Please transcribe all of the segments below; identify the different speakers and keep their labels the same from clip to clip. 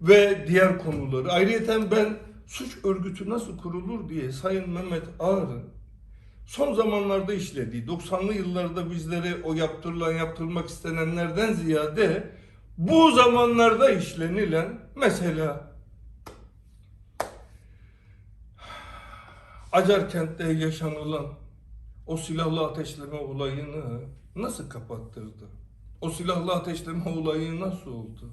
Speaker 1: ve diğer konuları. Ayrıca ben suç örgütü nasıl kurulur diye Sayın Mehmet Ağar'ın son zamanlarda işlediği 90'lı yıllarda bizlere o yaptırılan yaptırılmak istenenlerden ziyade bu zamanlarda işlenilen mesela Acarkent'te yaşanılan o silahlı ateşleme olayını nasıl kapattırdı? O silahlı ateşleme olayı nasıl oldu?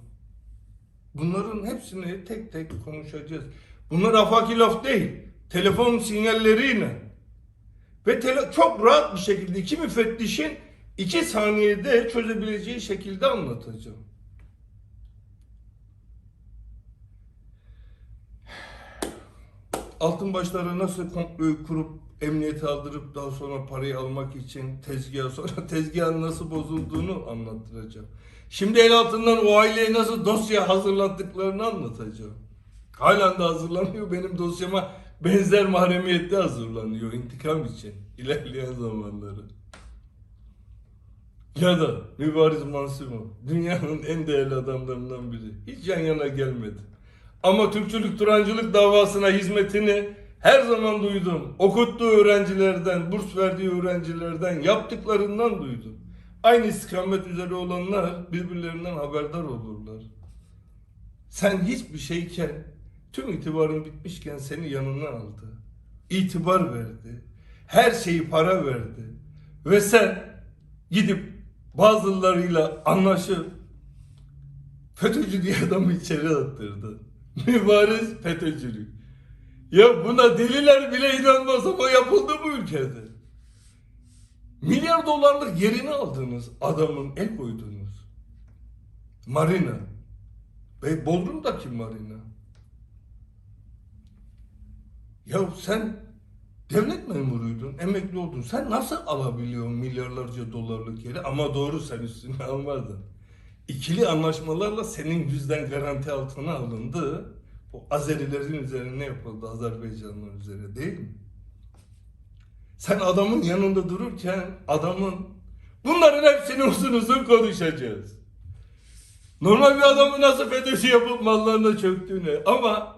Speaker 1: Bunların hepsini tek tek konuşacağız. Bunlar afaki laf değil. Telefon sinyalleriyle ve tele- çok rahat bir şekilde iki müfettişin iki saniyede çözebileceği şekilde anlatacağım. Altın başlara nasıl komployu kurup emniyete aldırıp daha sonra parayı almak için tezgaha sonra tezgahın nasıl bozulduğunu anlattıracağım. Şimdi el altından o aileye nasıl dosya hazırlattıklarını anlatacağım. Halen de hazırlanıyor benim dosyama benzer mahremiyette hazırlanıyor intikam için ilerleyen zamanları. Ya da Mübariz Mansimo dünyanın en değerli adamlarından biri. Hiç yan yana gelmedi. Ama Türkçülük Turancılık davasına hizmetini her zaman duydum. Okuttuğu öğrencilerden, burs verdiği öğrencilerden, yaptıklarından duydum. Aynı istikamet üzere olanlar birbirlerinden haberdar olurlar. Sen hiçbir şeyken, tüm itibarın bitmişken seni yanına aldı. İtibar verdi. Her şeyi para verdi. Ve sen gidip bazılarıyla anlaşıp FETÖ'cü diye adamı içeri attırdı. Mübariz FETÖ'cülük. Ya buna deliler bile inanmaz ama yapıldı bu ülkede. Milyar dolarlık yerini aldınız adamın el koydunuz. Marina. Ve Bodrum'daki marina. Ya sen devlet memuruydun, emekli oldun. Sen nasıl alabiliyorsun milyarlarca dolarlık yeri? Ama doğru sen üstüne almadın. İkili anlaşmalarla senin yüzden garanti altına alındı. O Azerilerin üzerine yapıldı, Azerbaycanlılar üzerine değil mi? Sen adamın yanında dururken adamın bunların hepsini uzun uzun konuşacağız. Normal bir adamın nasıl FETÖ'cü yapıp mallarına çöktüğünü ama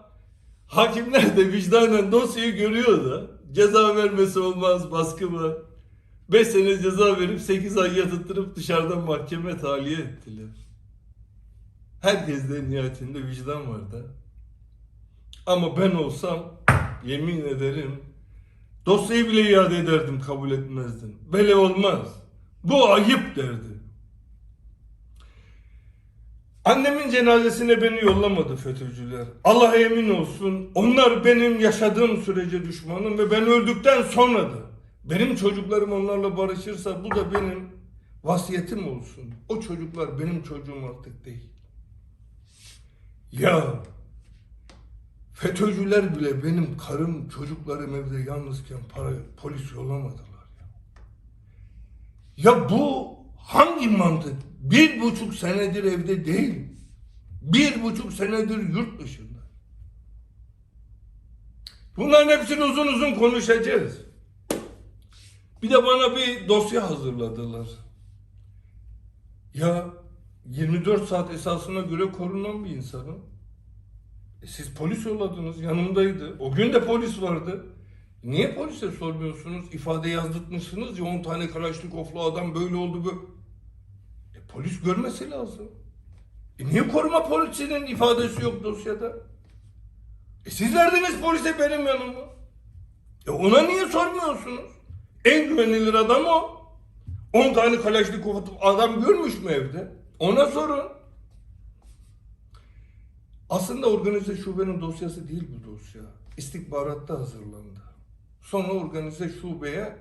Speaker 1: hakimler de vicdanen dosyayı görüyor da ceza vermesi olmaz baskı var. 5 sene ceza verip 8 ay yatıttırıp dışarıdan mahkeme tahliye ettiler. Herkeste nihayetinde vicdan var da. Ama ben olsam yemin ederim dosyayı bile iade ederdim kabul etmezdim. Böyle olmaz. Bu ayıp derdi. Annemin cenazesine beni yollamadı FETÖ'cüler. Allah'a emin olsun onlar benim yaşadığım sürece düşmanım ve ben öldükten sonra da benim çocuklarım onlarla barışırsa bu da benim vasiyetim olsun. O çocuklar benim çocuğum artık değil. Ya FETÖ'cüler bile benim karım, çocuklarım evde yalnızken para, polis yollamadılar ya. Ya bu hangi mantık? Bir buçuk senedir evde değil. Bir buçuk senedir yurt dışında. Bunların hepsini uzun uzun konuşacağız. Bir de bana bir dosya hazırladılar. Ya 24 saat esasına göre korunan bir insanım. E siz polis yolladınız, yanımdaydı. O gün de polis vardı. Niye polise sormuyorsunuz? İfade yazdırtmışsınız ya 10 tane Kalaşnikovlu adam böyle oldu böyle. E, polis görmesi lazım. E, niye koruma polisinin ifadesi yok dosyada? E, siz verdiniz polise benim yanıma. E, ona niye sormuyorsunuz? En güvenilir adam o. 10 tane Kalaşnikov adam görmüş mü evde? Ona sorun. Aslında organize şubenin dosyası değil bu dosya. İstihbaratta hazırlandı. Sonra organize şubeye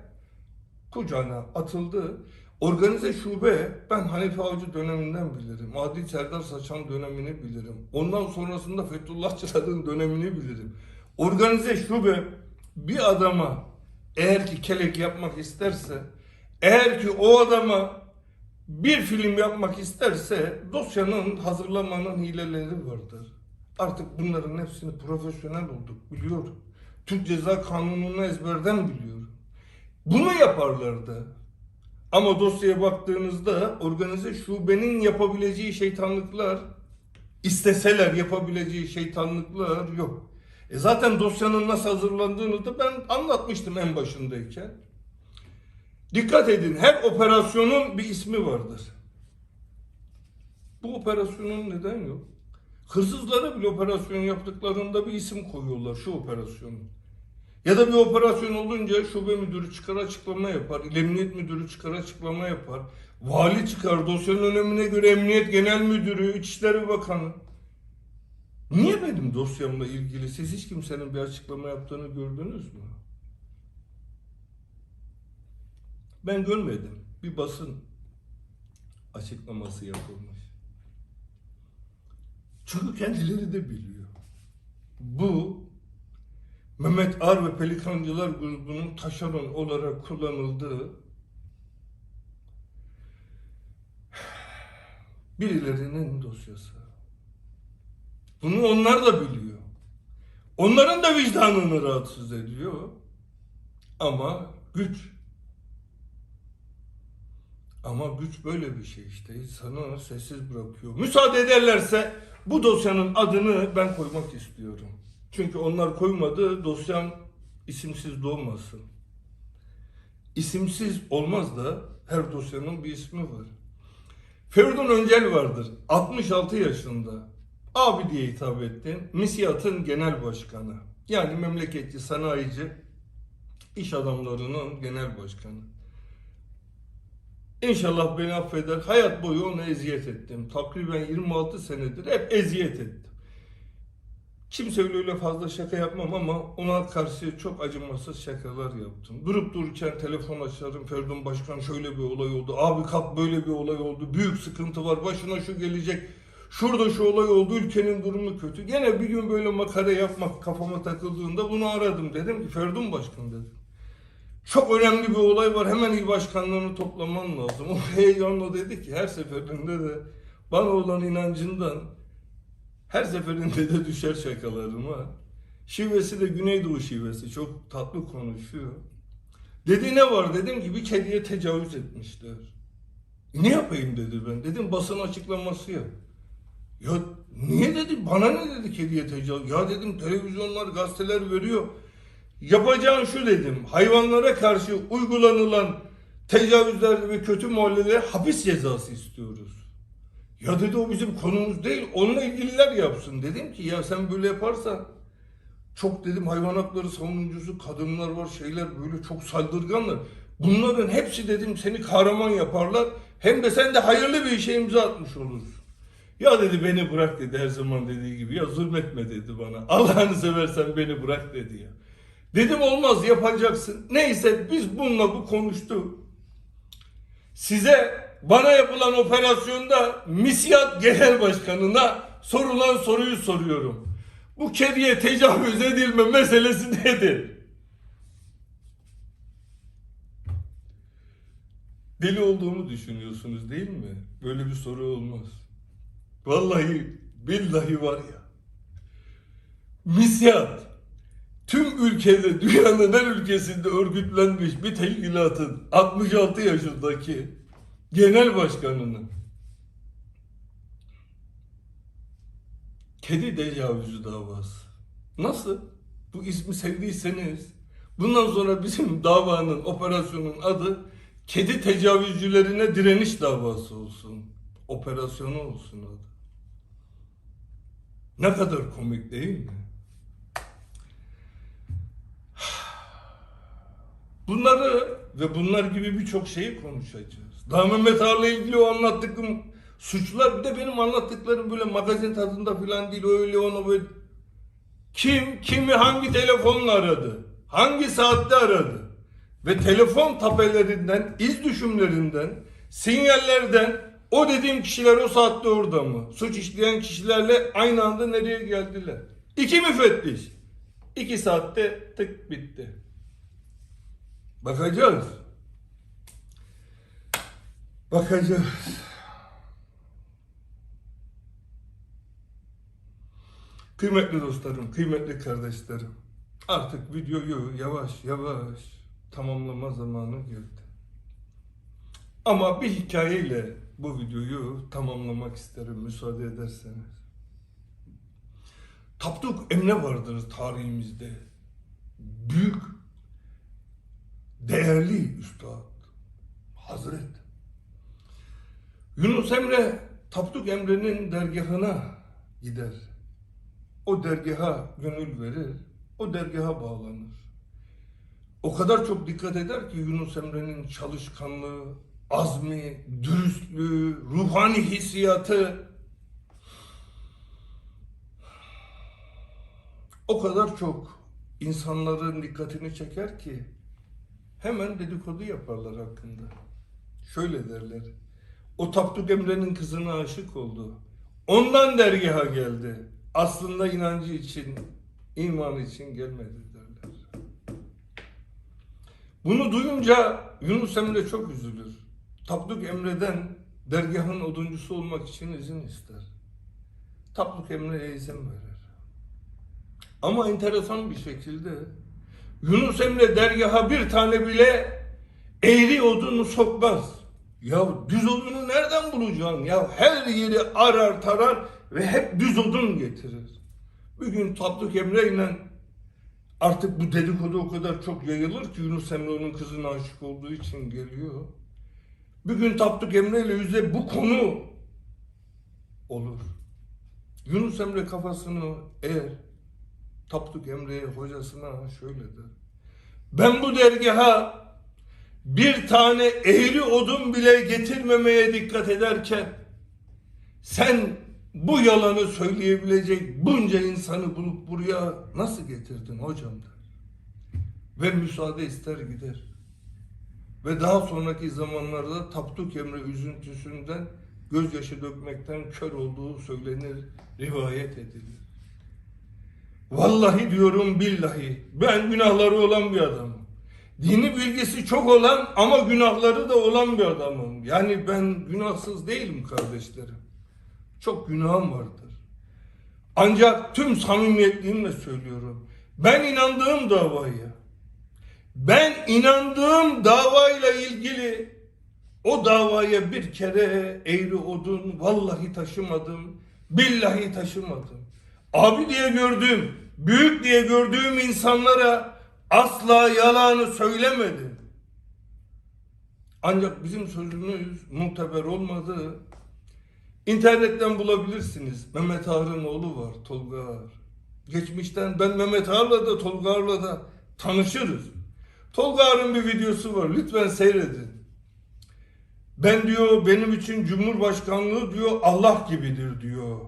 Speaker 1: kucağına atıldı. Organize şube ben Hanife Avcı döneminden bilirim. Adi Serdar Saçan dönemini bilirim. Ondan sonrasında Fethullahçıların dönemini bilirim. Organize şube bir adama eğer ki kelek yapmak isterse, eğer ki o adama bir film yapmak isterse dosyanın hazırlamanın hileleri vardır. Artık bunların hepsini profesyonel olduk biliyorum. Türk Ceza Kanunu'nu ezberden biliyorum. Bunu yaparlardı. Ama dosyaya baktığınızda organize şubenin yapabileceği şeytanlıklar İsteseler yapabileceği şeytanlıklar yok. E zaten dosyanın nasıl hazırlandığını da ben anlatmıştım en başındayken. Dikkat edin her operasyonun bir ismi vardır. Bu operasyonun neden yok? Hırsızlara bile operasyon yaptıklarında bir isim koyuyorlar şu operasyonu. Ya da bir operasyon olunca şube müdürü çıkar açıklama yapar, il emniyet müdürü çıkar açıklama yapar, vali çıkar, dosyanın önemine göre emniyet genel müdürü, İçişleri Bakanı. Niye benim dosyamla ilgili siz hiç kimsenin bir açıklama yaptığını gördünüz mü? Ben görmedim. Bir basın açıklaması yapılmış. Çünkü kendileri de biliyor. Bu Mehmet Ar ve Pelikancılar grubunun taşeron olarak kullanıldığı birilerinin dosyası. Bunu onlar da biliyor. Onların da vicdanını rahatsız ediyor. Ama güç. Ama güç böyle bir şey işte. İnsanı sessiz bırakıyor. Müsaade ederlerse bu dosyanın adını ben koymak istiyorum. Çünkü onlar koymadı, dosyam isimsiz doğmasın. İsimsiz olmaz da her dosyanın bir ismi var. Feridun Öncel vardır. 66 yaşında. Abi diye hitap ettim. MİSİAD'ın genel başkanı. Yani memleketçi sanayici iş adamlarının genel başkanı. İnşallah beni affeder. Hayat boyu ona eziyet ettim. Takriben 26 senedir hep eziyet ettim. Kimseyle öyle fazla şaka yapmam ama ona karşı çok acımasız şakalar yaptım. Durup dururken telefon açarım. Feridun Başkan şöyle bir olay oldu. Abi kalk böyle bir olay oldu. Büyük sıkıntı var. Başına şu gelecek. Şurada şu olay oldu. Ülkenin durumu kötü. Gene bir gün böyle makara yapmak kafama takıldığında bunu aradım. Dedim ki Feridun Başkan dedim. Çok önemli bir olay var. Hemen il başkanlarını toplaman lazım. O heyecanla dedi ki her seferinde de bana olan inancından her seferinde de düşer şakalarıma. Şivesi de Güneydoğu şivesi. Çok tatlı konuşuyor. Dedi ne var dedim ki bir kediye tecavüz etmişler. "E, ne yapayım dedi ben. Dedim basın açıklaması yap. Ya niye dedi bana ne dedi kediye tecavüz. Ya dedim televizyonlar gazeteler veriyor. Yapacağın şu dedim. Hayvanlara karşı uygulanılan tecavüzler ve kötü muameleler hapis cezası istiyoruz. Ya dedi o bizim konumuz değil. Onunla ilgililer yapsın. Dedim ki ya sen böyle yaparsan çok dedim hayvan hakları savunucusu kadınlar var şeyler böyle çok saldırganlar. Bunların hepsi dedim seni kahraman yaparlar. Hem de sen de hayırlı bir işe imza atmış olursun. Ya dedi beni bırak dedi her zaman dediği gibi. Ya zulmetme dedi bana. Allah'ını seversen beni bırak dedi ya. Dedim olmaz yapacaksın. Neyse biz bununla bu konuştuk. Size bana yapılan operasyonda MİSİAD Genel Başkanı'na sorulan soruyu soruyorum. Bu kediye tecavüz edilme meselesi nedir? Deli olduğumu düşünüyorsunuz değil mi? Böyle bir soru olmaz. Vallahi billahi var ya. MİSİAD tüm ülkede dünyanın her ülkesinde örgütlenmiş bir teşkilatın 66 yaşındaki genel başkanının kedi tecavüzü davası. Nasıl? Bu ismi sevdiyseniz bundan sonra bizim davanın, operasyonun adı kedi tecavüzcülerine direniş davası olsun. Operasyonu olsun adı. Ne kadar komik değil mi? Bunları ve bunlar gibi birçok şeyi konuşacağız. Daha Mehmet Ağar'la ilgili o anlattıklarım suçlar bir de benim anlattıklarım böyle magazin tadında falan değil öyle ona böyle kim kimi hangi telefonla aradı? Hangi saatte aradı? Ve telefon tapelerinden, iz düşümlerinden, sinyallerden o dediğim kişiler o saatte orada mı? Suç işleyen kişilerle aynı anda nereye geldiler? İki müfettiş. İki saatte tık bitti. Bakacağız. Bakacağız. Kıymetli dostlarım, kıymetli kardeşlerim. Artık videoyu yavaş yavaş tamamlama zamanı geldi. Ama bir hikayeyle bu videoyu tamamlamak isterim müsaade ederseniz. Tapduk Emre vardır tarihimizde. Büyük, değerli üstad, hazret. Yunus Emre Tapduk Emre'nin dergahına gider. O dergaha gönül verir, o dergaha bağlanır. O kadar çok dikkat eder ki Yunus Emre'nin çalışkanlığı, azmi, dürüstlüğü, ruhani hissiyatı o kadar çok insanların dikkatini çeker ki hemen dedikodu yaparlar hakkında. Şöyle derler. O Tapduk Emre'nin kızına aşık oldu. Ondan dergaha geldi. Aslında inancı için, iman için gelmedi derler. Bunu duyunca Yunus Emre çok üzülür. Tapduk Emre'den dergahın oduncusu olmak için izin ister. Tapduk Emre'ye izin verir. Ama enteresan bir şekilde Yunus Emre dergaha bir tane bile eğri odunu sokmaz. Ya düz odunu nereden bulacaksın? Ya her yeri arar tarar ve hep düz odun getirir. Bir gün Tapduk Emre ile artık bu dedikodu o kadar çok yayılır ki Yunus Emre onun kızına aşık olduğu için geliyor. Bir gün Tapduk Emre ile yüzde bu konu olur. Yunus Emre kafasını eğer Tapduk Emre'ye hocasına şöyle der. Ben bu dergaha bir tane eğri odun bile getirmemeye dikkat ederken sen bu yalanı söyleyebilecek bunca insanı bulup buraya nasıl getirdin hocam der. Ve müsaade ister gider. Ve daha sonraki zamanlarda Tapduk Emre üzüntüsünden gözyaşı dökmekten kör olduğu söylenir, rivayet edilir. Vallahi diyorum billahi ben günahları olan bir adamım. Dini bilgisi çok olan ama günahları da olan bir adamım. Yani ben günahsız değilim kardeşlerim. Çok günahım vardır. Ancak tüm samimiyetimle söylüyorum. Ben inandığım davaya, ben inandığım davayla ilgili o davaya bir kere eğri odun vallahi taşımadım, billahi taşımadım. Abi diye gördüğüm, büyük diye gördüğüm insanlara asla yalanı söylemedim. Ancak bizim sözümüz muteber olmadı. İnternetten bulabilirsiniz. Mehmet Ağar'ın oğlu var, Tolga Ağar. Geçmişten ben Mehmet Ağar'la da Tolga Ağar'la da tanışırız. Tolga Ağar'ın bir videosu var. Lütfen seyredin. Ben diyor benim için Cumhurbaşkanlığı diyor Allah gibidir diyor.